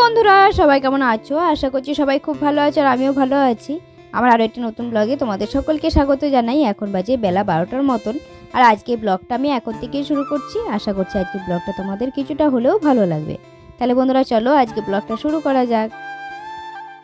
বন্ধুরা, সবাই কেমন আছো? আশা করছি সবাই খুব ভালো আছো আর আমিও ভালো আছি। আমার আরও একটি নতুন ব্লগে তোমাদের সকলকে স্বাগত জানাই। এখন বাজে বেলা বারোটার মতন। আর আজকে ব্লগটা আমি এখন থেকেই শুরু করছি। আশা করছি আজকে ব্লগটা তোমাদের কিছুটা হলেও ভালো লাগবে। তাহলে বন্ধুরা, চলো আজকে ব্লগটা শুরু করা যাক।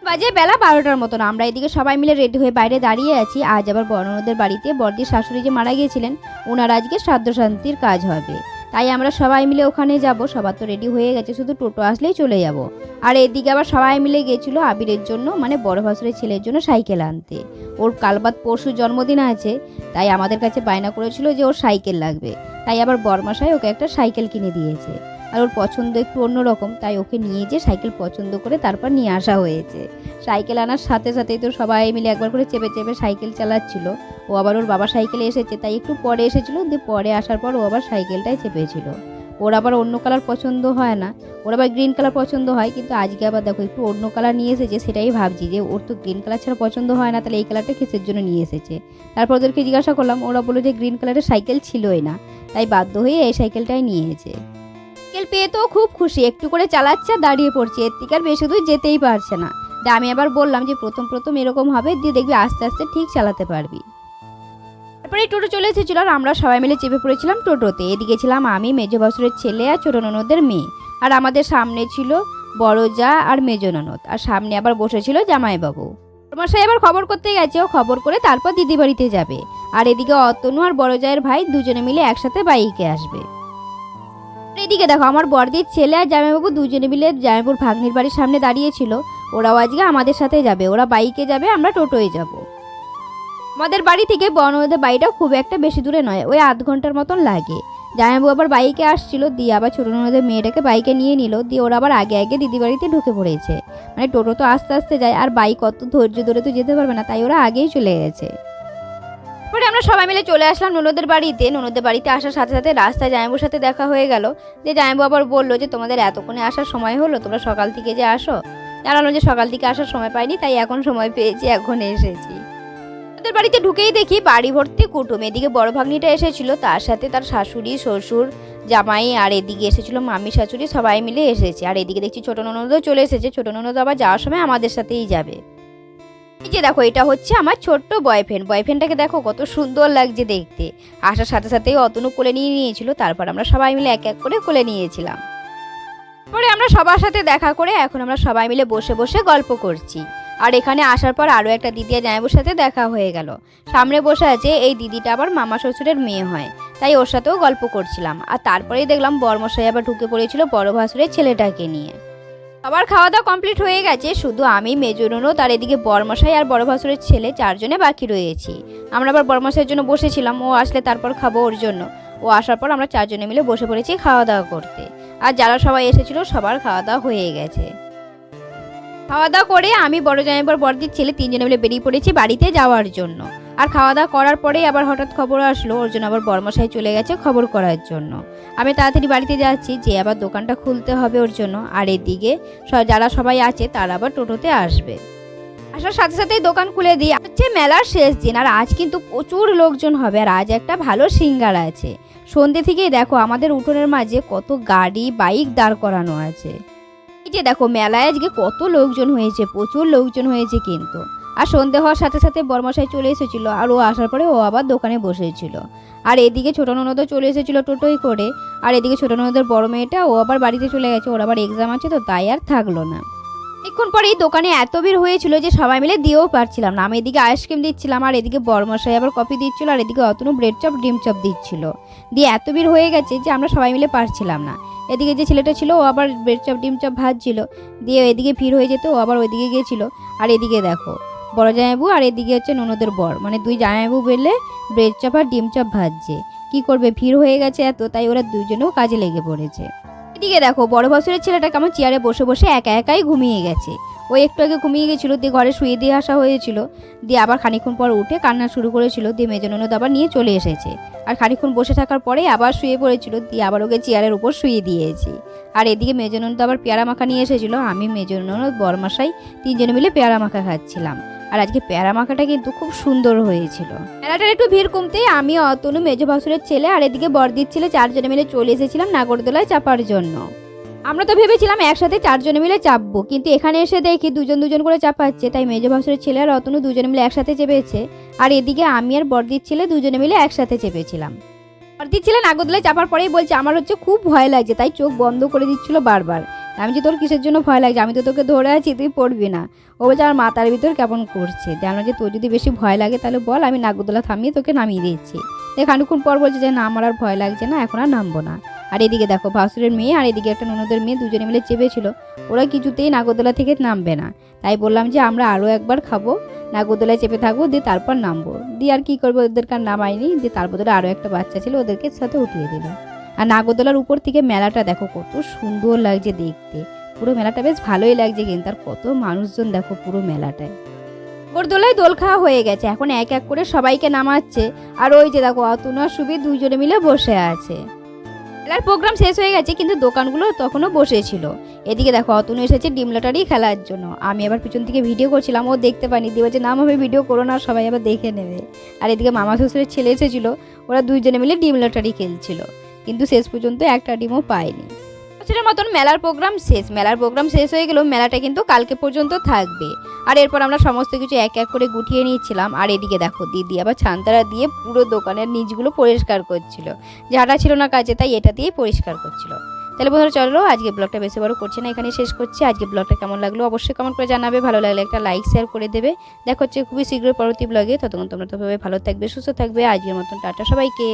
বাজে বেলা বারোটার মতন। আমরা এদিকে সবাই মিলে রেডি হয়ে বাইরে দাঁড়িয়ে আছি। আজ আবার বর্ণদের বাড়িতে বর্দির শাশুড়ি যে মারা গিয়েছিলেন, ওনার আজকে শ্রাদ্ধ শান্তির কাজ হবে। তাই আমরা সবাই মিলে ওখানে যাব, সবার তো রেডি হয়ে গেছে, শুধু টোটো আসলেই চলে যাব। আর এদিকে আবার সবাই মিলে গেছিল আবিরের জন্য মানে বড় ভাসুরের ছেলের জন্য সাইকেল আনতে। ওর কালবাদ পরশু জন্মদিন আছে, তাই আমাদের কাছে বায়না করেছিল যে ওর সাইকেল লাগবে। তাই আবার বরমাশাই ওকে একটা সাইকেল কিনে দিয়েছে। আর ওর পছন্দ একটু অন্যরকম, তাই ওকে নিয়ে যে সাইকেল পছন্দ করে তারপর নিয়ে আসা হয়েছে। সাইকেল আনার সাথে সাথেই তো সবাই মিলে একবার করে চেপে চেপে সাইকেল চালাচ্ছিল। ও আবার ওর বাবা সাইকেলে এসেছে, তাই একটু পরে এসেছিল, দিয়ে পরে আসার পর ও আবার সাইকেলটাই চেপেছিল। ওর আবার অন্য কালার পছন্দ হয় না। ওর আবার গ্রিন কালার পছন্দ হয়, কিন্তু আজকে আবার দেখো একটু অন্য কালার নিয়ে এসেছে, সেটাই ভাবছি যে ওর তো গ্রিন কালার ছাড়া পছন্দ হয় না, তাহলে এই কালারটা কিসের জন্য নিয়ে এসেছে? তারপর ওদেরকে জিজ্ঞাসা করলাম, ওরা বলল যে গ্রিন কালারের সাইকেল ছিলই না, তাই বাধ্য হয়ে এই সাইকেলটাই নিয়েছে সাইকেল পেয়ে তো খুব খুশি। একটু করে চালাচ্ছে দাঁড়িয়ে পড়ছে। এর থেকে আর বেশি দূর যেতেই পারছে না। তা আমি আবার বললাম যে প্রথম প্রথম এরকম হবে, দিয়ে দেখবি আস্তে আস্তে ঠিক চালাতে পারবি। তারপরে টোটো চলে এসেছিল আর আমরা সবাই মিলে চেপে পড়েছিলাম টোটোতে। এদিকে ছিলাম আমি, মেজ বাসুরের ছেলে আর ছোটো ননদের মেয়ে। আর আমাদের সামনে ছিল বড় জা আর মেজ ননদ। আর সামনে আবার বসেছিল জামাইবাবু। মশাই আবার খবর করতে গেছে। ও খবর করে তারপর দিদি বাড়িতে যাবে। আর এদিকে অতনু আর বড় জায়ের ভাই দুজনে মিলে একসাথে বাইকে আসবে। এদিকে দেখো, আমার বড়দির ছেলে আর জামাইবাবু দুজনে মিলে জামাইপুর ভাগ্নির বাড়ির সামনে দাঁড়িয়েছিল। ওরাও আজকে আমাদের সাথে যাবে, ওরা বাইকে যাবে, আমরা টোটোয় যাব। আমাদের বাড়ি থেকে বনদের বাড়িটা খুব একটা বেশি দূরে নয়, ওই আধ ঘণ্টার মতন লাগে। জামাইবাবু আবার বাইকে আসছিল, দিয়ে আবার ছোটো ননদের মেয়েটাকে বাইকে নিয়ে নিল, দিয়ে ওরা আবার আগে আগে দিদি বাড়িতে ঢুকে পড়েছে। মানে টোটো তো আস্তে আস্তে যায়, আর বাইক অত ধৈর্য ধরে তো যেতে পারবে না, তাই ওরা আগেই চলে গেছে। পরে আমরা সবাই মিলে চলে আসলাম ননদের বাড়িতে। ননদের বাড়িতে আসার সাথে সাথে রাস্তায় জামাইবুর সাথে দেখা হয়ে গেল যে জামাইবু আবার বলল যে, তোমাদের এতক্ষণে আসার সময় হলো, তোমরা সকাল থেকে যে আসো। জানালো যে, সকাল থেকে আসার সময় পাইনি, তাই এখন সময় পেয়েছি এখন এসেছি। ওদের বাড়িতে ঢুকেই দেখি বাড়ি ভর্তি কুটুম। এদিকে বড় ভাগ্নিটা এসেছিল, তার সাথে তার শাশুড়ি, শ্বশুর, জামাই আর এদিকে এসেছিল মামি, শাশুড়ি, সবাই মিলে এসেছে। আর এদিকে দেখছি ছোটো ননদও চলে এসেছে। ছোটো ননদ আবার যাওয়ার সময় আমাদের সাথেই যাবে। এই যে দেখো, এটা হচ্ছে আমার ছোট্ট বয়ফ্রেন্ড বয়ফ্রেন্ডটাকে দেখো, কত সুন্দর লাগছে দেখতে। আসার সাথে সাথেই অতনু কোলে নিয়ে নিয়েছিল, তারপর আমরা সবাই মিলে এক এক করে কোলে নিয়েছিলাম। পরে আমরা সবার সাথে দেখা করে এখন আমরা সবাই মিলে বসে বসে গল্প করছি। আর এখানে আসার পর আরও একটা দিদি আর জামাইবুর সাথে দেখা হয়ে গেল। সামনে বসে আছে এই দিদিটা আবার মামা শ্বশুরের মেয়ে হয়। তাই ওর সাথেও গল্প করছিলাম। আর তারপরেই দেখলাম বর্মশাই আবার ঢুকে পড়েছিল বড় ভাসুরের ছেলেটাকে নিয়ে। সবার খাওয়া দাওয়া কমপ্লিট হয়ে গেছে। শুধু আমি, মেজরুনও, তার এদিকে বরমশাই আর বড় ভাসুরের ছেলে চারজনে বাকি রয়েছি। আমরা আবার বরমশাইয়ের জন্য বসেছিলাম। ও আসলে তারপর খাব ওর জন্য। ও আসার পর আমরা চারজনে মিলে বসে পড়েছি খাওয়া দাওয়া করতে। আর যারা সবাই এসেছিল, সবার খাওয়া দাওয়া হয়ে গেছে। খাওয়া দাওয়া করে আমি, বড় জামাইবার বড়দির ছেলে তিনজনে মিলে বেরিয়ে পড়েছি বাড়িতে যাওয়ার জন্য। আর খাওয়া দাওয়া করার পরেই আবার হঠাৎ খবর আসলো ওর জন্য আবার বর্মশাই চলে গেছে খবর করার জন্য। আমি তাড়াতাড়ি বাড়িতে যাচ্ছি, যে আবার দোকানটা খুলতে হবে ওর জন্য। আর এদিকে যারা সবাই আছে তারা আবার টোটোতে আসবে। আসার সাথে সাথেই দোকান খুলে দিই। হচ্ছে মেলার শেষ দিন, আর আজ কিন্তু প্রচুর লোকজন হবে, আর আজ একটা ভালো সিঙ্গার আছে। সন্ধ্যে থেকেই দেখো আমাদের উঠোনের মাঝে কত গাড়ি, বাইক দাঁড় করানো আছে। এই যে দেখো, মেলায় আজকে কত লোকজন হয়েছে, প্রচুর লোকজন হয়েছে কিন্তু। আর সন্ধে হওয়ার সাথে সাথে বর্মশাই চলে এসেছিল আর ও আসার পরে ও আবার দোকানে বসেছিল আর এদিকে ছোটো ননদও চলে এসেছিল টোটোই করে। আর এদিকে ছোটো ননদের বড় মেয়েটা ও আবার বাড়িতে চলে গেছে, ওর আবার এক্সাম আছে তো তাই আর থাকল না। এক্ষণ পরে এই দোকানে এত ভিড় হয়েছিল যে সবাই মিলে দিয়েও পারছিলাম না। আমি এদিকে আইসক্রিম দিচ্ছিলাম, আর এদিকে বরমশাই আবার কফি দিচ্ছিল, আর এদিকে অতনু ব্রেড চপ ডিম চপ দিচ্ছিল। দিয়ে এত ভিড় হয়ে গেছে যে আমরা সবাই মিলে পারছিলাম না। এদিকে যে ছেলেটা ছিল, ও আবার ব্রেড চপ ডিম চপ ভাজছিল। দিয়ে এদিকে ভিড় হয়ে যেত, ও আবার ওইদিকে গিয়েছিল আর এদিকে দেখো বড় জামাইবু আর এদিকে হচ্ছে ননদের বর। মানে দুই জামাইবু বেলে ব্রেড চপ আর ডিম চপ ভাজছে। কি করবে? ভিড় হয়ে গেছে এত, তাই ওরা দুজনেও কাজে লেগে পড়েছে। এদিকে দেখো, বড় বছরের ছেলেটা কেমন চেয়ারে বসে বসে একা একাই ঘুমিয়ে গেছে। ও একটু আগে ঘুমিয়ে গেছিল, দিয়ে ঘরে শুয়ে দিয়ে আসা হয়েছিল। দিয়ে আবার খানিক্ষণ পর উঠে কান্না শুরু করেছিল, দিয়ে মেজন ননদ আবার নিয়ে চলে এসেছে। আর খানিক্ষণ বসে থাকার পরে আবার শুয়ে পড়েছিল, দিয়ে আবার ওকে চেয়ারের উপর শুয়ে দিয়েছি। আর এদিকে মেজন ননদ আবার পেয়ারা মাখা নিয়ে এসেছিল, আমি মেজন ননদ বরমাসাই তিনজনে মিলে পেয়ারা মাখা খাচ্ছিলাম। আর আজকে প্যারা মাখাটা কিন্তু খুব সুন্দর হয়েছিল। মেলাটার একটু ভিড় কমতেই আমি অতনু মেজ ভাসুরের ছেলে আর এদিকে বর্দির ছেলে চারজনে মিলে চলে এসেছিলাম নাগরদোলায় চাপার জন্য। আমরা তো ভেবেছিলাম একসাথে চারজনে মিলে চাপবো, কিন্তু এখানে এসে দেখি দুজন দুজন করে চাপাচ্ছে, তাই মেজ ভাসুরের ছেলে আর অতনু দুজনে মিলে একসাথে চেপেছে, আর এদিকে আমি আর বর্দির ছেলে দুজনে মিলে একসাথে চেপেছিলাম। বর্দির ছেলে নাগরদোলায় চাপার পরেই বলছে, আমার হচ্ছে খুব ভয় লাগছে, তাই চোখ বন্ধ করে দিচ্ছিল বারবার। আমি যে তোর কিসের জন্য ভয় লাগছে? আমি তো তোকে ধরে আছি, তুই পড়বি না। ও বলছে, আমার মাথার ভিতর কেমন করছে? জানো যে তোর যদি বেশি ভয় লাগে, তাহলে বল, আমি নাগরদোলা থামিয়ে তোকে নামিয়ে দিচ্ছি। দেখ খানিক্ষণ পর বলছে যে, না, আমার আর ভয় লাগছে না, এখন আর নামবো না। আর এদিকে দেখো, ভাসুরের মেয়ে আর এদিকে একটা ননদের মেয়ে দুজনে মিলে চেপেছিল। ওরা কিছুতেই নাগরদোলা থেকে নামবে না। তাই বললাম যে, আমরা আরও একবার খাব, নাগরদোলায় চেপে থাকব, দিয়ে তারপর নামবো। দিয়ে আর কী করব, ওদেরকে আর নামাইনি দিয়ে তার বদলে আরও একটা বাচ্চা ছিল, ওদেরকে সাথে উঠিয়ে দিল। আর নাগরদোলার উপর থেকে মেলাটা দেখো কত সুন্দর লাগছে দেখতে। পুরো মেলাটা বেশ ভালোই লাগছে কিন্তু, আর কত মানুষজন দেখো পুরো মেলাটায়। নাগরদোলায় দোল খাওয়া হয়ে গেছে, এখন এক এক করে সবাইকে নামাচ্ছে। আর ওই যে দেখো অতুনা সুবি দুজনে মিলে বসে আছে। খেলার প্রোগ্রাম শেষ হয়ে গেছে, কিন্তু দোকানগুলো তখনও বসেছিল। এদিকে দেখো অতনু এসেছে ডিম লটারি খেলার জন্য। আমি আবার পিছন থেকে ভিডিও করছিলাম, ও দেখতে পাইনি দিয়ে বলছে না আমি ভিডিও করো না, সবাই আবার দেখে নেবে। আর এদিকে মামা শ্বশুরের ছেলে এসেছিল, ওরা দুইজনে মিলে ডিম লটারি খেলছিল। কিন্তু শেষ পর্যন্ত একটা ডিমও পায়নি। বছরের মতন মেলার প্রোগ্রাম শেষ। মেলার প্রোগ্রাম শেষ হয়ে গেলেও মেলাটা কিন্তু কালকে পর্যন্ত থাকবে। আর এরপর আমরা সমস্ত কিছু এক এক করে গুটিয়ে নিয়েছিলাম। আর এদিকে দেখো, দিদি আবার ছান্তারা দিয়ে পুরো দোকানের নিচগুলো পরিষ্কার করছিল। যাটা ছিল না কাজে, তাই এটা দিয়েই পরিষ্কার করছিল। তাহলে বন্ধুরা, চলো আজকে ব্লগটা বেশি বড় করছি না এখানে শেষ করছি। আজকে ব্লগটা কেমন লাগল অবশ্যই কমেন্ট করে জানাবে। ভালো লাগলে একটা লাইক শেয়ার করে দেবে। দেখা হচ্ছে খুবই শীঘ্রই পরবর্তী ব্লগে ততক্ষণ তোমরা তো ভালো থাকবে, সুস্থ থাকবে। আজকের মতন টাটা সবাইকে।